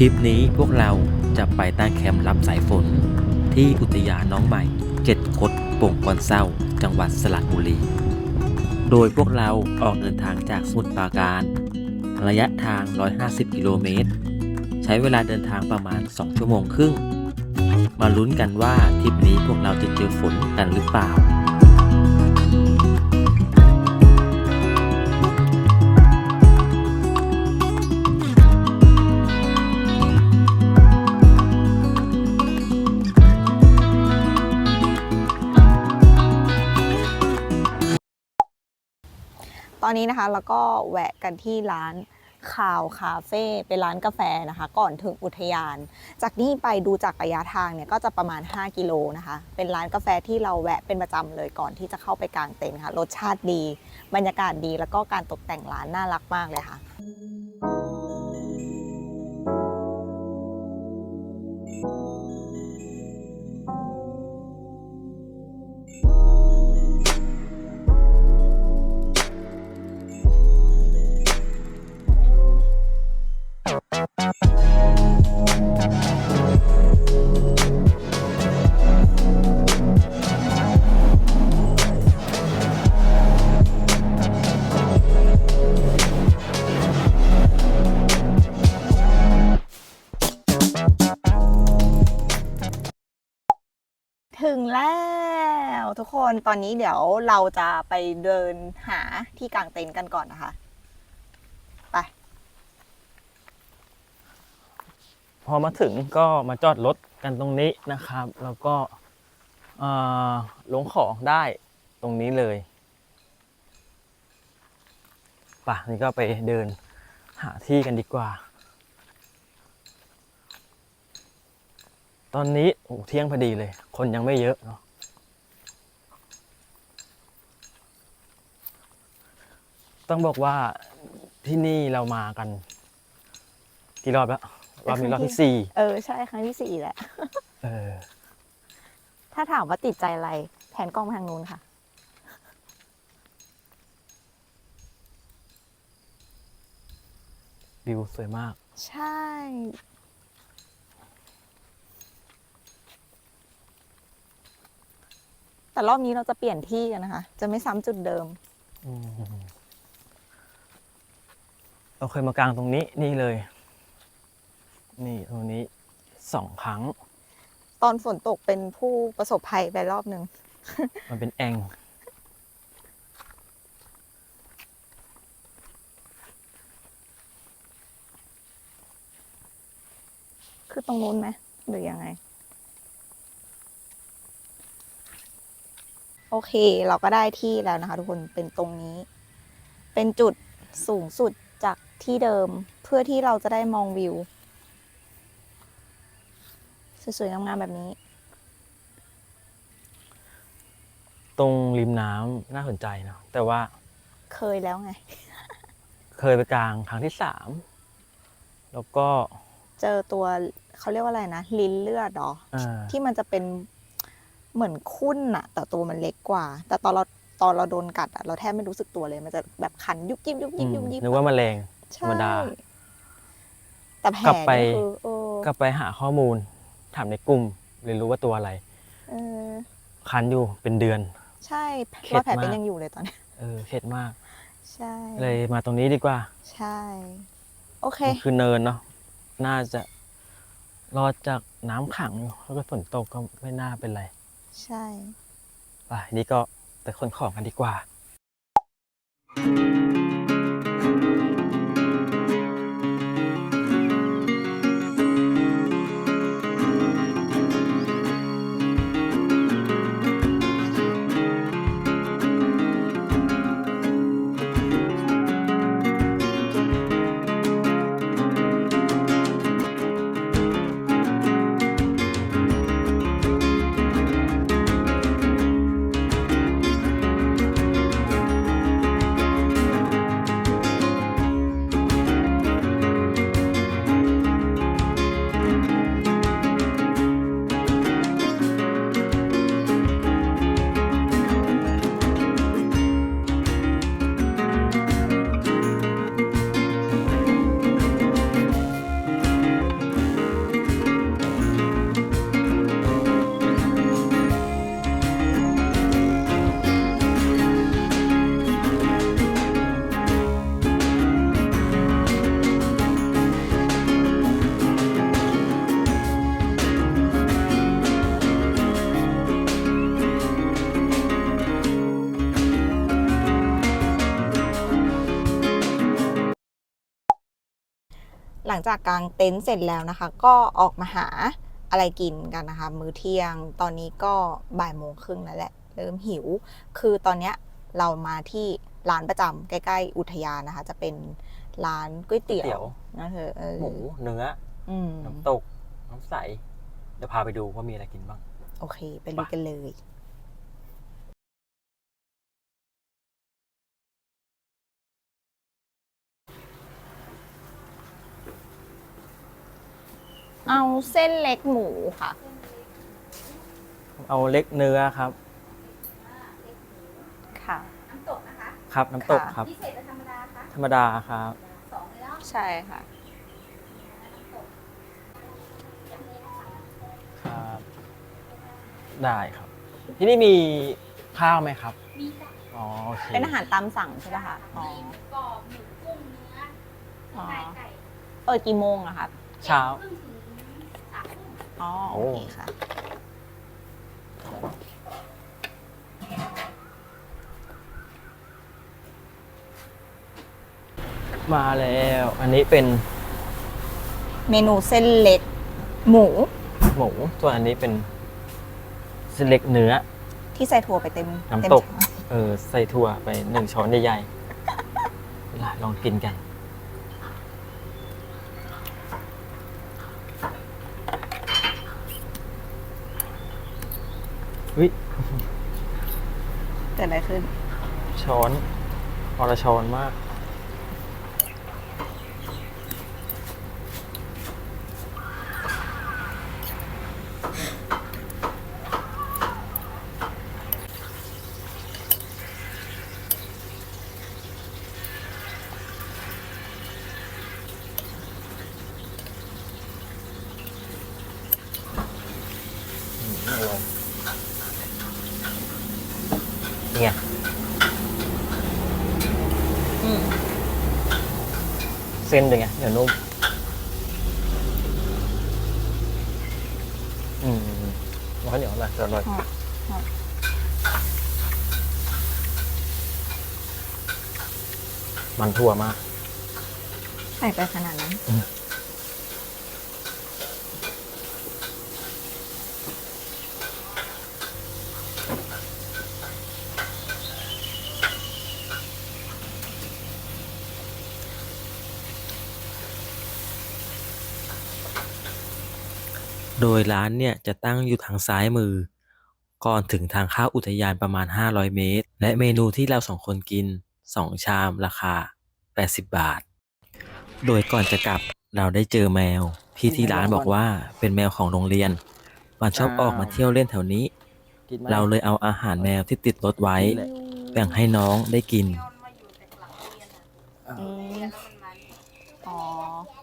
ทริปนี้พวกเราจะไปตั้งแคมป์รับสายฝน ที่อุทยานน้องใหม่เจ็ดคดโป่งกอนเศร้า จังหวัดสระบุรี โดยพวกเราออกเดินทางจากสมุทรปราการ ระยะทาง 150 กิโลเมตร ใช้เวลาเดินทางประมาณ 2 ชั่วโมงครึ่ง มาลุ้นกันว่าทริปนี้พวกเราจะเจอฝนกันหรือเปล่า อนนี้นะคะแล้วก็แวะกันที่ร้านข่าวคาเฟ่เป็นร้านกาแฟนะคะ ก่อนถึงอุทยาน จากนี้ไปดูจากระยะทางเนี่ยก็จะประมาณ 5 กิโลนะคะ เป็นร้านกาแฟที่เราแวะเป็นประจำเลยก่อนที่จะเข้าไปกลางเต็นท์ค่ะ รสชาติดี บรรยากาศดีแล้วก็การตกแต่งร้านน่ารักมากเลยค่ะ กคนตอนนี้เดี๋ยวเราจะไปเดินหาที่กางเต็นท์กันก่อนนะคะ ไป พอมาถึงก็มาจอดรถกันตรงนี้นะครับ แล้วก็เออลงของได้ตรงนี้เลยป่ะนี่ก็ไปเดินหาที่กันดีกว่า ตอนนี้โอ้เที่ยงพอดีเลย คนยังไม่เยอะเนาะ ต้องบอกว่าที่นี่เรามากันกี่รอบแล้วรอบนี้รอบที่สี่เออใช่ครั้งที่สี่แหละเออ ถ้าถามว่าติดใจอะไร แผนกล้องไปทางนู้นค่ะ วิวสวยมาก ใช่ แต่รอบนี้เราจะเปลี่ยนที่กันนะคะ จะไม่ซ้ำจุดเดิม อืม เราเคยมากางตรงนี้นี่เลย นี่ตรงนี้สองครั้ง ตอนฝนตกเป็นผู้ประสบภัยไปรอบหนึ่ง มันเป็นแองคือตรงนู้นไหมหรือยังไง โอเคเราก็ได้ที่แล้วนะคะทุกคนเป็นตรงนี้ เป็นจุดสูงสุดจาก ที่เดิมเพื่อที่เราจะได้มองวิว สวยๆงามๆแบบนี้ ตรงริมน้ำน่าสนใจเนาะแต่ว่าเคยแล้วไง เคยไปกางครั้งที่สามแล้วก็เจอตัวเขาเรียกว่าอะไรนะ ลิ้นเลือดเหรอเอ่อที่มันจะเป็นเหมือนคุ้นอะแต่ตัวมันเล็กกว่า แต่ตอนเราตอนเราโดนกัดอะเราแทบไม่รู้สึกตัวเลย มันจะแบบคันยุบยิบยุบอืยิบมยุบยิบนึกว่าแมลง ธรรมดาใช่แต่แผลกลับไปเนี่ยคือเออกลับไปหาข้อมูล ถามในกลุ่มเลยรู้ว่าตัวอะไร เออคันอยู่เป็นเดือน ใช่เข็รอดยแผลเป็นมากยังอยู่เลยตอนนี้ เออเข็ดมาก ใช่ เลยมาตรงนี้ดีกว่าใช่ โอเค มันคือเนินเนาะน่าจะรอดจากน้ำขังอยู่แล้วก็ฝนตกก็ไม่น่าเป็นไรใช่ ไปนี่ก็ไปขนของกันดีกว่าหลั งจากกางเต็นท์เสร็จแล้วนะคะ ก็ออกมาหาอะไรกินกันนะคะ มื้อเที่ยงตอนนี้ก็บ่ายโมงครึ่งแล้วแหละ เริ่มหิว คือตอนเนี้ยเรามาที่ร้านประจำใกล้ๆอุทยานนะคะ จะเป็นร้านก๋วยเตี๋เตี๋ยยววนะเธอเออหมูเนื้ออืมน้ำตกน้ำใสเดี๋ยวพาไปดูว่ามีอะไรกินบ้าง โอเค ไปลุยกันเลย เอาเส้นเล็กหมูค่ะ เอาเล็กเนื้อครับ ค่ะครับน้ำตกค่ะ ครับ พิเศษหรือธรรมดาคะธรรมดาครับ สองเลยเนาะใช่ค่ะ ครับ ได้ครับ ที่นี่มีข้าวไหมครับ มีจ้ะอ๋อโอเคเป็นอาหารตามสั่งใช่ป่ะคะอ๋อ มีหมูกรอบหมูกุ้งเนื้ออ๋อ ไก่ไก่เปิดกี่โมงอะคะเช้า ครึ่งถึงสามทุ่ม อ๋อโอโอ้เคค่ะ มาแล้ว อันนี้เป็นเมนูเส้นเล็ก หมูหมูส่วนอันนี้เป็นเส้นเล็กเนื้อ ที่ใส่ถั่วไปเต็มน้ำเต็มตกชาม เออใส่ถั่วไปหนึ่งช้อนใหญ่ๆล่ะลองกินกัน วิเกิดอะไรขึ้น ช้อนพอละช้อนมากอืมอร่อย นี่ไงอืมเส้นเป็นไงเดี๋ยวนุ่มอืมมันข้าวเหนียวอะไรอร่อยหอมหอมมันทั่วมาก ใส่ไปขนาดนั้น โดยร้านเนี่ยจะตั้งอยู่ทางซ้ายมือ ก่อนถึงทางเข้าอุทยานประมาณ 500 เมตร และเมนูที่เราสองคนกิน 2 ชามราคา 80 บาท โดยก่อนจะกลับเราได้เจอแมว พี่ที่ร้านบอกว่าเป็นแมวของโรงเรียน มันชอบออกมาเที่ยวเล่นแถวนี้ กินไหมเราเลยเอาอาหารแมวที่ติดรถไว้นี่แหละแบ่งให้น้องได้กินมาอยู่แต่หลังโรงเรียนอะอะอืมแล้วมันมานี่อ๋อ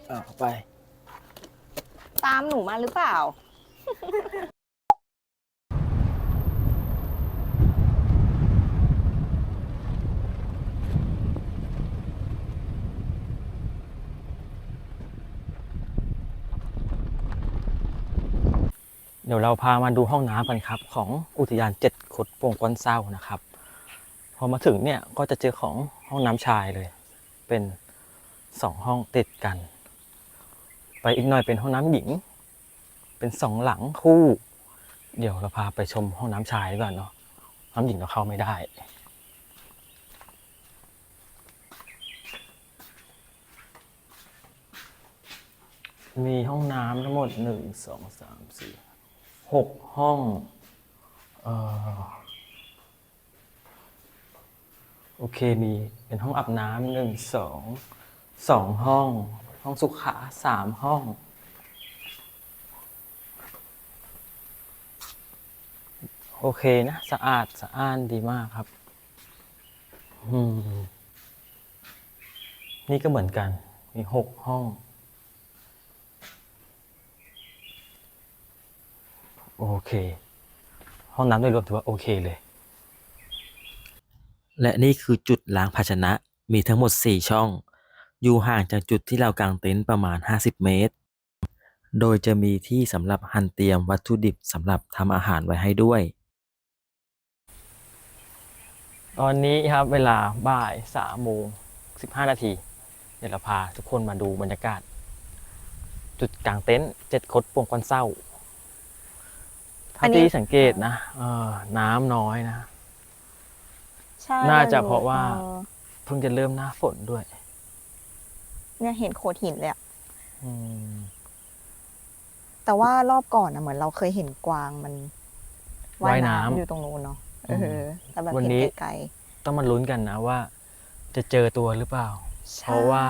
อะไป ตามหนูมาหรือเปล่า เดี๋ยวเราพามาดูห้องน้ำกันครับ ของอุทยานเจ็ดขดโป่งกวนเศร้านะครับ พอมาถึงเนี่ยก็จะเจอของห้องน้ำชายเลย เป็นสองห้องติดกัน ไปอีกหน่อยเป็นห้องน้ำหญิง เป็นสองหลังคู่ เดี๋ยวเราพาไปชมห้องน้ำชายดีกว่อนเนาะน้ำหญิงเราเข้าไม่ได้มีห้องน้ำทั้งหมดหนึ่งสองสามสี่หกห้องออโอเคมีเป็นห้องอาบน้ำหนึ่งสองสองห้อง ห้องสุขาสามห้อง โอเคนะ สะอาดสะอ้านดีมากครับนี่ก็เหมือนกัน มีหกห้อง โอเค ห้องน้ำโดยรวมถือว่าโอเคเลย และนี่คือจุดล้างภาชนะมีทั้งหมด 4 ช่อง อยู่ห่างจากจุดที่เรากางเต็นท์ประมาณ 50 เมตร โดยจะมีที่สำหรับหั่นเตรียมวัตถุดิบสำหรับทำอาหารไว้ให้ด้วย ตอนนี้ครับเวลาบ่ายสามโมงสิบห้านาทีเดี๋ยวเราพาทุกคนมาดูบรรยากาศ จุดกลางเต็นท์เจ็ดคดปวงควันเศร้าอัถ้านนี้ที่สังเกตนะเออน้ำน้อยนะ ใช่น่าจะเพราะว่าออเพิ่งจะเริ่มหน้าฝนด้วย เนี่ยเห็นโขดหินเลยอะอืมแต่ว่ารอบก่อนนะเหมือนเราเคยเห็นกวางมันว่ายน้ำอยู่ตรงนู้นเนาะเออแต่แบบวันเห็นนี้ ไกลต้องมาลุ้นกันนะว่า จะเจอตัวหรือเปล่า ๆเพราะว่า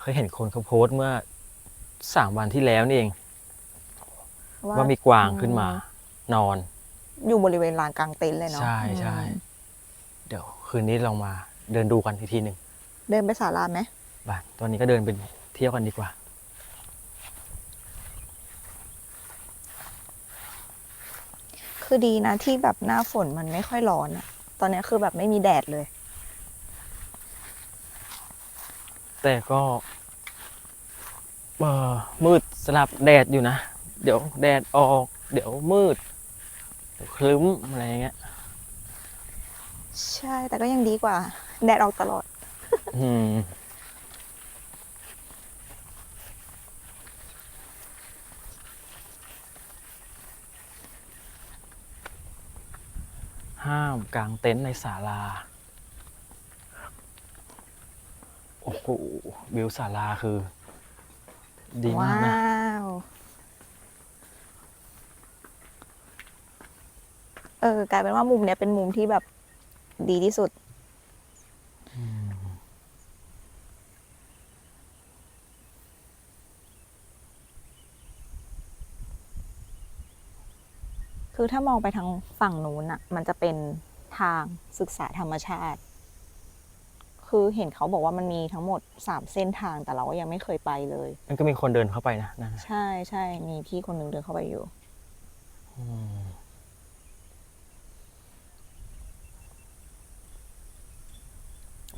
เคยเห็นคนเขาโพสต์เมื่อสามวันที่แล้วนี่เองใช่ว่ามีกวางขึ้นมา นอน อยู่บริเวณลานกลางเต็นท์เลยเนาะใช่ใช่ อืมเดี๋ยวคืนนี้ลองมาเดินดูกันอีกทีหนึ่งเดินไปศาลาไหม บ้านตอนนี้ก็เดินเป็นเที่ยวกันดีกว่า คือดีนะที่แบบหน้าฝนมันไม่ค่อยร้อนอะตอนนี้คือแบบไม่มีแดดเลย แต่ก็เออมืดสลับแดดอยู่นะ เดี๋ยวแดดออก เดี๋ยวมืดเดี๋ยวคลึ้มอะไรอย่างเงี้ย ใช่แต่ก็ยังดีกว่า แดดออกตลอด อืม ห้ามกางเต็นท์ในศาลา โอ้โห วิวศาลาคือ ดีมากนะว้าวเออกลายเป็นว่ามุมเนี้ยเป็นมุมที่แบบดีที่สุด คือถ้ามองไปทางฝั่งนู้นอะมันจะเป็นทางศึกษาธรรมชาติ คือเห็นเขาบอกว่ามันมีทั้งหมดสามเส้นทางแต่เราก็ยังไม่เคยไปเลย มันก็มีคนเดินเข้าไปนะนั่นน่ะใช่ใช่มีพี่คนหนึ่งเดินเข้าไปอยู่ อืม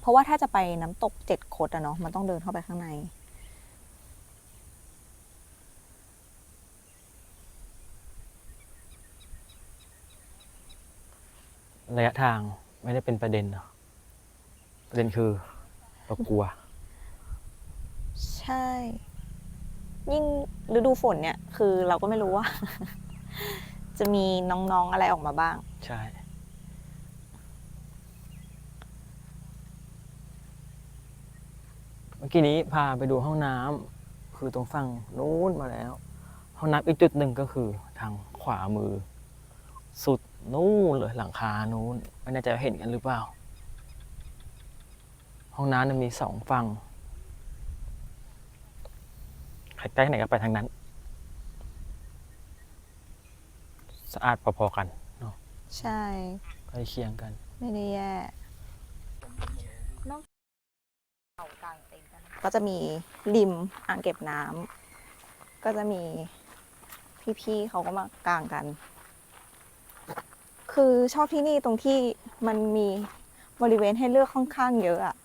เพราะว่าถ้าจะไปน้ำตกเจ็ดคดอะเนาะมันต้องเดินเข้าไปข้างใน ระยะทางไม่ได้เป็นประเด็นเนาะประเด็นคือเรากลัว ใช่ ยิ่งฤดูฝนเนี่ย คือเราก็ไม่รู้ว่า จะมีน้องๆอะไรออกมาบ้าง ใช่ เมื่อกี้นี้พาไปดูห้องน้ำคือตรงฝั่งนู้นมาแล้ว ห้องน้ำอีกจุดหนึ่งก็คือทางขวามือ สุด นู้นเลยหลังคานู้นไม่แน่ใจว่าเห็นกันหรือเปล่า ห้องน้ำเนี่ยมีสองฝั่งใครใกล้ไหนก็ไปทางนั้น สะอาดพอๆกันเนาะใช่ ใกล้เคียงกัน ไม่ได้แย่ก็จะมีริมอ่างเก็บน้ำก็จะมีพี่ๆเขาก็มากางกัน คือชอบที่นี่ตรงที่มันมีบริเวณให้เลือกค่อนข้างเยอะอะ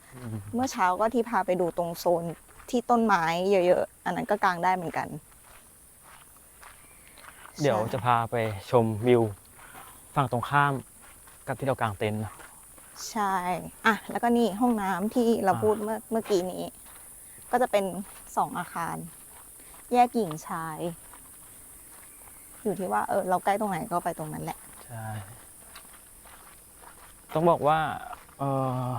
เมื่อเช้าก็ที่พาไปดูตรงโซนที่ต้นไม้เยอะๆ อันนั้นก็กางได้เหมือนกัน เดี๋ยวใช่จะพาไปชมวิวฝั่งตรงข้ามกับที่เรากางเต็นท์นะใช่ อะ แล้วก็นี่ห้องน้ำที่เราอ่าพูดเมื่อเมื่อกี้นี้ ก็จะเป็นสองอาคาร แยกหญิงชาย อยู่ที่ว่าเออเราใกล้ตรงไหนก็ไปตรงนั้นแหละ ใช่ ต้องบอกว่าเอ่อ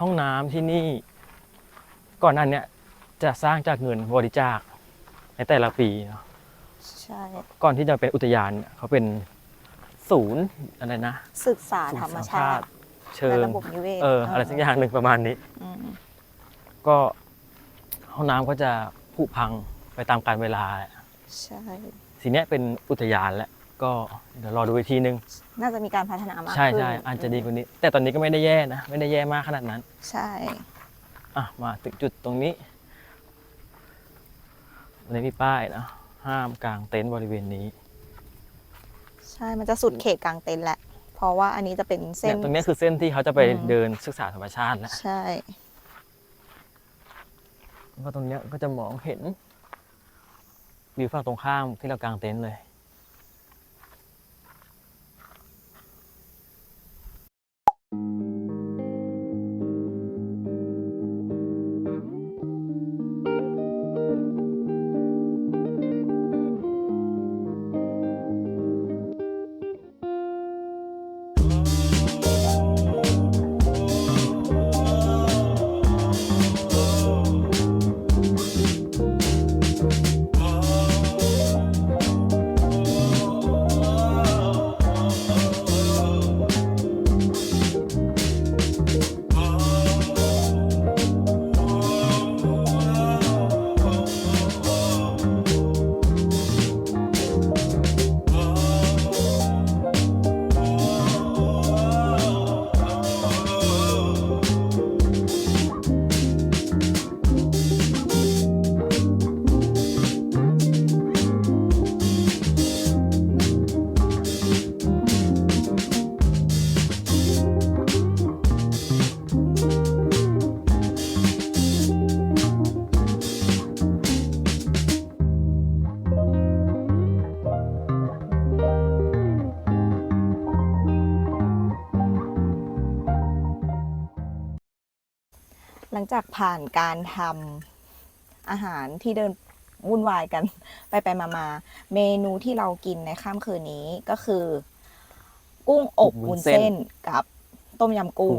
ห้องน้ำที่นี่ ก่อนหน้าเนี้ยจะสร้างจากเงินบริจาคในแต่ละปีเนาะใช่ ก่อนที่จะเป็นอุทยานเนี่ยเขาเป็นศูนย์อะไรนะศึกษาศูนย์ธรรมสัชาติ เชิและงระบบนิเวศเอออะไรสักอย่างหนึ่งประมาณนี้ อืมก็ห้องน้ำก็จะผุพังไปตามกาลเวลาแหละใช่ ทีเนี้ยเป็นอุทยานแล้วก็เดี๋ยวรอดูอีกทีนึง น่าจะมีการพัฒนามากใช่ขึ้นใช่อาจจะดีกว่านี้ แต่ตอนนี้ก็ไม่ได้แย่นะ ไม่ได้แย่มากขนาดนั้น ใช่ อะ มาถึงจุดตรงนี้วันนี้มีป้ายนะ ห้ามกางเต็นท์บริเวณนี้ใช่ มันจะสุดเขตกลางเต็นท์แหละ เพราะว่าอันนี้จะเป็นเส้เนี่นยตรงเนี้ยคือเส้นที่เขาจะไปอืม เดินศึกษาธรรมชาติแล้วใช่ก็ตรงเนี้ยก็จะมองเห็น วิวฝั่งตรงข้ามที่เรากางเต็นท์เลย จากผ่านการทำอาหารที่เดินวุ่นวายกัน ไปไปมามาเมนูที่เรากินในค่ำคืนนี้ก็คือ กุ้งอบวุ้นเส้นกับต้มยำกุ้ง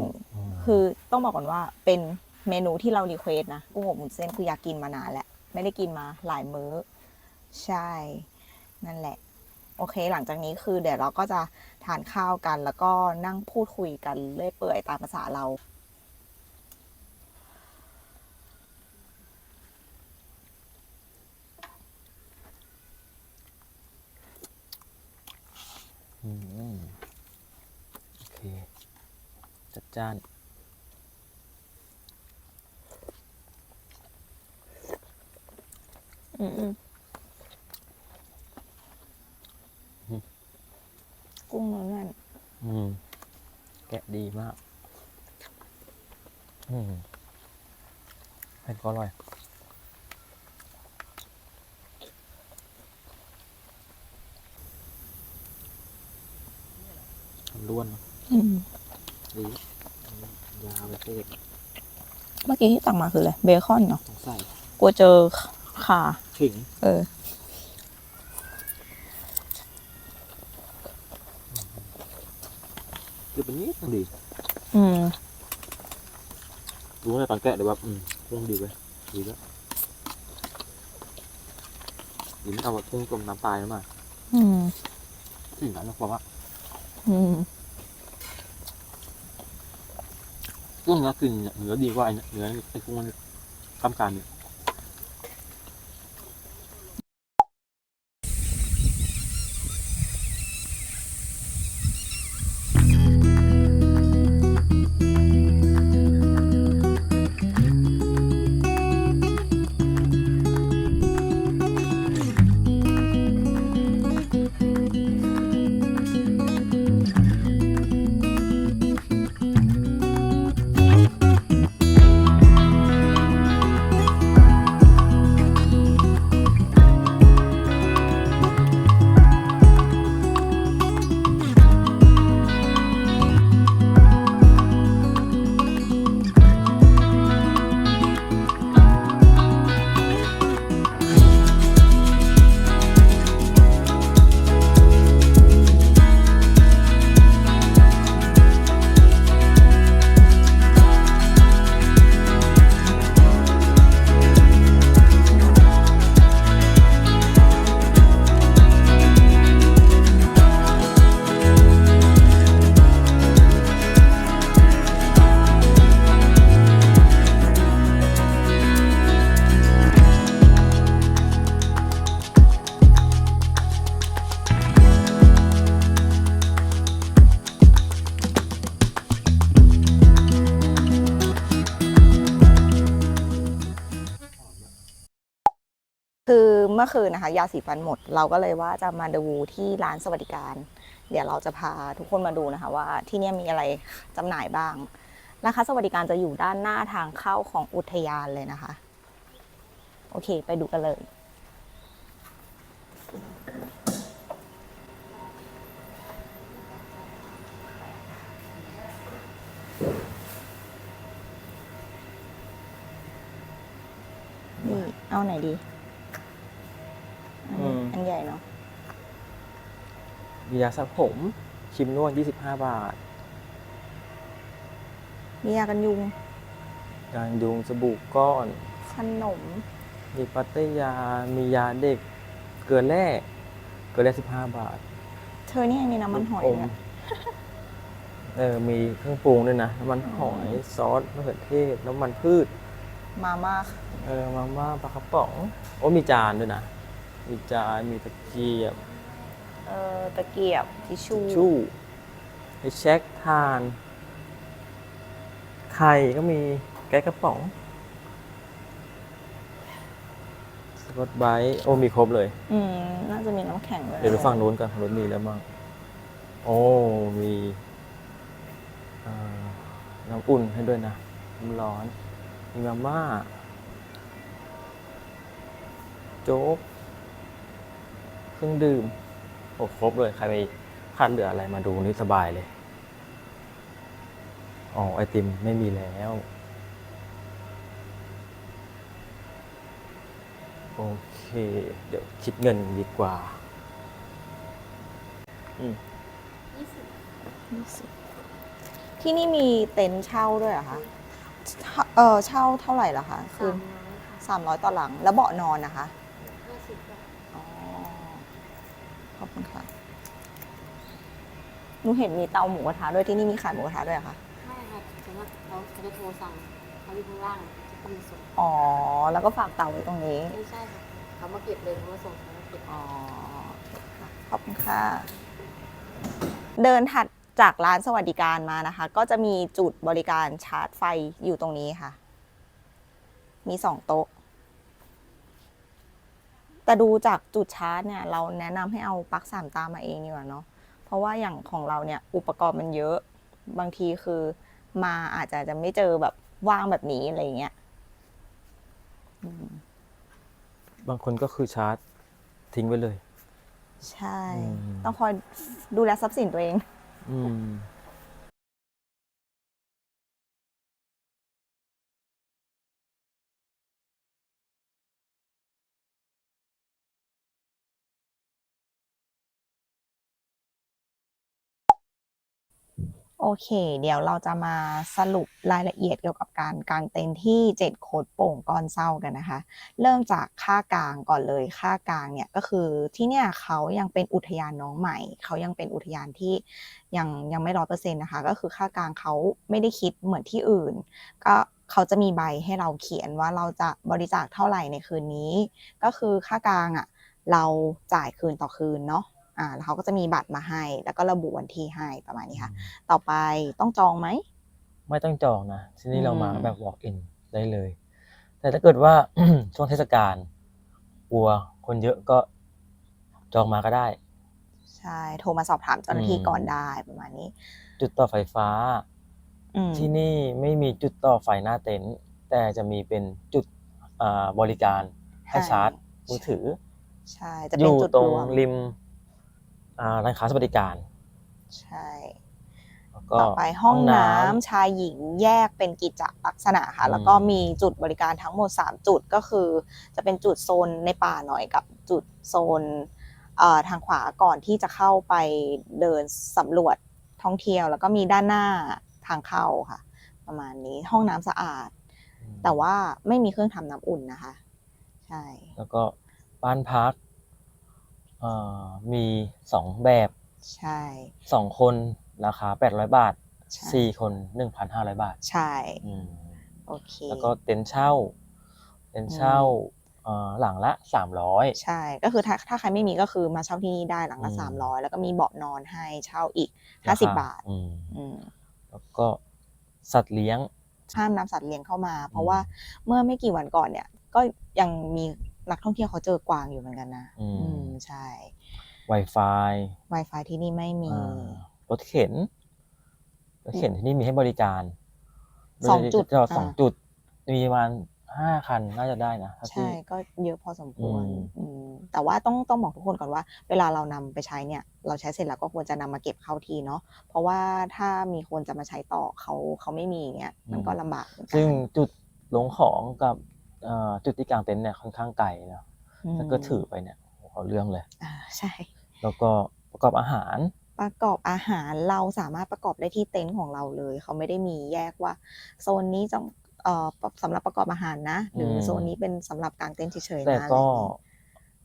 คือต้องบอกก่อนว่าเป็นเมนูที่เรารีเควสต์นะกุ้งอบวุ้นเส้นคืออยากกินมานานแล้วไม่ได้กินมาหลายมื้อ ใช่ นั่นแหละ โอเค หลังจากนี้คือเดี๋ยวเราก็จะทานข้าวกัน แล้วก็นั่งพูดคุยกันเรื่อยเปื่อยตามภาษาเรา โอเค จัดจ้าน อืมอืมกุ้งเนื้อแน่นอืม แกะดีมาก อืมเผ็ดก็อร่อย ล้วนเนอะอืมดียาวไปเทศเมื่อกี้ที่ตักมาคืออะไรเบคอนเนาะต้องใส่กลัวเจอข่าขิงเออ คือเป็นนิดนึงดีอืม รู้ในตอนแกะเลยว่าอืมเครื่องดีไปดีแล้วดีไม่เอาแบบเครื่องกลมน้ำตายนะมาอืมถึงนั้นนะบอกว่าอืม กุ้งเนื้อกึ่งเนี่ยเนื้อดีกว่าไอ้เนื้อไอ้กุ้งมันกำการเนี่ยื่อคืนนะคะ ยาสีฟันหมด เราก็เลยว่าจะมาดูที่ร้านสวัสดิการ เดี๋ยวเราจะพาทุกคนมาดูนะคะ ว่าที่นี่มีอะไรจำหน่ายบ้างร้านค้าสวัสดิการจะอยู่ด้านหน้าทางเข้าของอุทยานเลยนะคะ โอเค ไปดูกันเลยนี่เอาไหนดี ใหญ่เนาะมียาสระผมครีมนวด25 บาท มียากันยุงยายุงสบู่ก้อน ขนม มีปัตเตอร์ยา มียาเด็ก เกลือแร่เกลือแร่15 บาท เธอนี่มีน้ำมันหอยลูกด้วยเออ มีเครื่องปรุงด้วยนะ น้ำมันหอย ซอสมะเขือเทศ น้ำมันพืช มาม่า เออ มาม่าปลากระป๋อง โอ้มีจานด้วยนะ มีจานมีตะเกียบเอ่อตะเกียบทิชชู่ชู่ไอเช็คทาน ไข่ก็มีแก๊สกระป๋องสกอตไบรท์โอ้มีครบเลย อืมน่าจะมีน้ำแข็งด้วยเดี๋ยวดูฝั่งนู้นกันฝั่งนู้นมีแล้วมั้งโอ้มีอ่าน้ำอุ่นให้ด้วยนะน้ำร้อน มีมาม่า โจ๊ก เครื่องดื่มโอ้ครบเลยใครไปคาดเหลืออะไรมาดูนี่สบายเลย อ๋อ ไอติมไม่มีแล้ว โอเค เดี๋ยวคิดเงินดีกว่า อืมที่นี่มีเต็นท์เช่าด้วยเหรอคะเออเช่าเท่าไหร่ล่ะคะ คือสามร้อยต่อหลัง แล้วเบาะนอนนะคะ หนูเห็นมีเตาหมูกระทะด้วยที่นี่มีขายหมูกระทะด้วยเหรอคะไม่ค่ะแต่ว่าเราเขาจะโทรสั่งเขาอยู่ข้างล่างจะมีส่งอ๋อ แล้วก็ฝากเตาไว้ตรงนี้ ไม่ใช่ค่ะเขามาเก็บเลยเขามาส่งเขามาเก็บอ๋อค่ะขอบคุณค่ะ เดินถัดจากร้านสวัสดิการมานะคะ ก็จะมีจุดบริการชาร์จไฟอยู่ตรงนี้ค่ะ มีสองโต๊ะ แต่ดูจากจุดชาร์จเนี่ย เราแนะนำให้เอาปลั๊กสามตามาเองดีกว่าเนาะ เพราะว่าอย่างของเราเนี่ยอุปกรณ์มันเยอะ บางทีคือมาอาจจะจะไม่เจอแบบว่างแบบนี้อะไรอย่างเงี้ยอืมบางคนก็คือชาร์จทิ้งไว้เลย ใช่ อืม ต้องคอยดูแลทรัพย์สินตัวเอง อืม โอเค เดี๋ยวเราจะมาสรุปรายละเอียดเกี่ยวกับการกางเต็นท์ที่เจ็ดโคดโป่งก้อนเศร้ากันนะคะ เริ่มจากค่ากลางก่อนเลยค่ากลางเนี่ยก็คือที่เนี่ยเขายังเป็นอุทยานน้องใหม่ เขายังเป็นอุทยานที่ยังยังไม่ร้อยเปอร์เซ็นต์นะคะ ก็คือค่ากลางเขาไม่ได้คิดเหมือนที่อื่น ก็เขาจะมีใบให้เราเขียนว่าเราจะบริจาคเท่าไหร่ในคืนนี้ ก็คือค่ากลางอะเราจ่ายคืนต่อคืนเนาะ อ่าแล้วเขาก็จะมีบัตรมาให้ แล้วก็ระบุวันที่ให้ประมาณนี้ค่ะ ต่อไปต้องจองไหม ไม่ต้องจองนะ ที่นี่เรามาอืมแบบ walk in ได้เลย แต่ถ้าเกิดว่า ช่วงเทศกาลกลัวคนเยอะก็จองมาก็ได้ ใช่ โทรมาสอบถามเจ้าหน้าที่อืมก่อนได้ประมาณนี้ จุดต่อไฟฟ้าอืมที่นี่ไม่มีจุดต่อไฟหน้าเต็นท์แต่จะมีเป็นจุดอ่าบริการให้ชาร์จมือถือ ใช่ จะอเป็นยู่จุดตรงรวมริมอ่า ร้านค้าสวัสดิการ ใช่แล้วก็ต่อไปห้องน้ำชายหญิงแยกเป็นกิจลักษณะค่ะอืมแล้วก็มีจุดบริการทั้งหมด 3 จุดก็คือ จะเป็นจุดโซนในป่าหน่อยกับจุดโซนเอ่อทางขวาก่อนที่จะเข้าไปเดินสำรวจท่องเที่ยว แล้วก็มีด้านหน้าทางเข้าค่ะ ประมาณนี้ห้องน้ำสะอาด แต่ว่าไม่มีเครื่องทำน้ำอุ่นนะคะ ใช่ แล้วก็บ้านพักเอ่อ มีสองแบบใช่สองคนราคา 800 บาทใช่สี่คน 1,500 บาทใช่อืมโอเค แล้วก็เต็นท์เช่า เต็นท์เช่าเอ่อหลังละ 300 ใช่ ก็คือถ้าถ้าใครไม่มีก็คือมาเช่าที่นี่ได้หลังละอืม สามร้อยแล้วก็มีเบาะนอนให้เช่าอีกรห้าสิบคบาท อืมอืมแล้วก็สัตว์เลี้ยงห้ามนำสัตว์เลี้ยงเข้ามา เพอืราะมว่าเมื่อไม่กี่วันก่อนเนี่ย ก็ยังมี นักท่องเที่ยวเขาเจอกวางอยู่เหมือนกันนะ อือืมมใช่ Wi-Fi Wi-Fi ที่นี่ไม่มี อ่ารถเข็นรถเข็นที่นี่มีให้บริการสองจุดโยจะสองอ่าจุด มีประมาณห้าคันน่าจะได้นะถ้าใช่ที่ก็เยอะพอสมควรอืม อืมแต่ว่าต้องต้องบอกทุกคนก่อนว่า เวลาเรานำไปใช้เนี่ย เราใช้เสร็จแล้วก็ควรจะนำมาเก็บเข้าทีเนาะเพราะว่าถ้ามีคนจะมาใช้ต่อเขาเขาไม่มีอย่างเงี้ยมันก็ลำบากเหมือนกันซึ่งจุดลงของกับเอ่อ จุดที่กลางเต็นท์เนี่ยค่อนข้างไกลนะอืมถ้าเก็ถือไปเนี่ยโอ้โหเอาเรื่องเลยอ่าใช่ แล้วก็ประกอบอาหาร ประกอบอาหารเราสามารถประกอบได้ที่เต็นท์ของเราเลย เขาไม่ได้มีแยกว่า โซนนี้จะเอ่อสำหรับประกอบอาหารนะ หรืออมโซนนี้เป็นสำหรับกางเต็นท์เฉยๆแต่นะก็อะไรอย่างงี้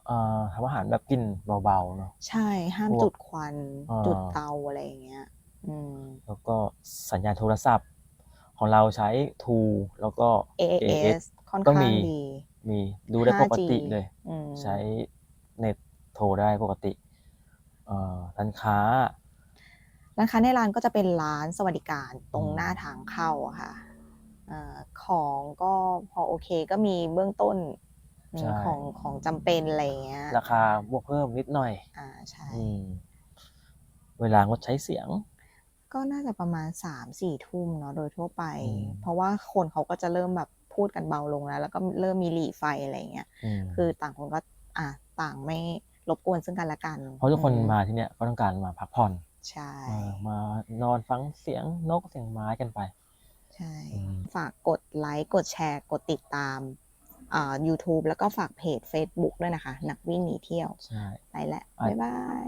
เอ่อทำอาหารแบบกินเบาๆเนาะใช่ห้ามพวกจุดควันอ่าจุดเตาอะไรอย่างเงี้ยอืมแล้วก็สัญญาณโทรศัพท์ ของเราใช้ True แล้วก็ AAS ค่อนก็ข้างมี ดี มีดูได้ปกติ 5G เลย อืมใช้เน็ตโทรได้ปกติเอ่อร้านค้า ร้านค้าในร้านก็จะเป็นร้านสวัสดิการตรงอืม หน้าทางเข้าอะค่ะเอ่อของก็พอโอเคก็มีเบื้องต้นอืมของของจำเป็นอะไรอย่างเงี้ยราคาบวกเพิ่มนิดหน่อย อ่าใช่ อืม เวลางดใช้เสียง ก็น่าจะประมาณสามสี่ทุ่มเนาะโดยทั่วไป อืม เพราะว่าคนเขาก็จะเริ่มแบบ พูดกันเบาลงแล้ว แล้วก็เริ่มมีหลีไฟอะไรอย่างเงี้ยอืมคือต่างคนก็อะต่างไม่รบกวนซึ่งกันและกัน เพราะทุกคนอืมาที่เนี่ยก็ต้องการมาพักผ่อนใช่เออมานอนฟังเสียงนกเสียงไม้กันไป ใช่อืมฝากกดไลค์กดแชร์ กดติดตามอ่า YouTube แล้วก็ฝากเพจ Facebook ด้วยนะคะ นักวิ่งหนีเที่ยว ใช่ ไปแล้วอะบ๊ายบาย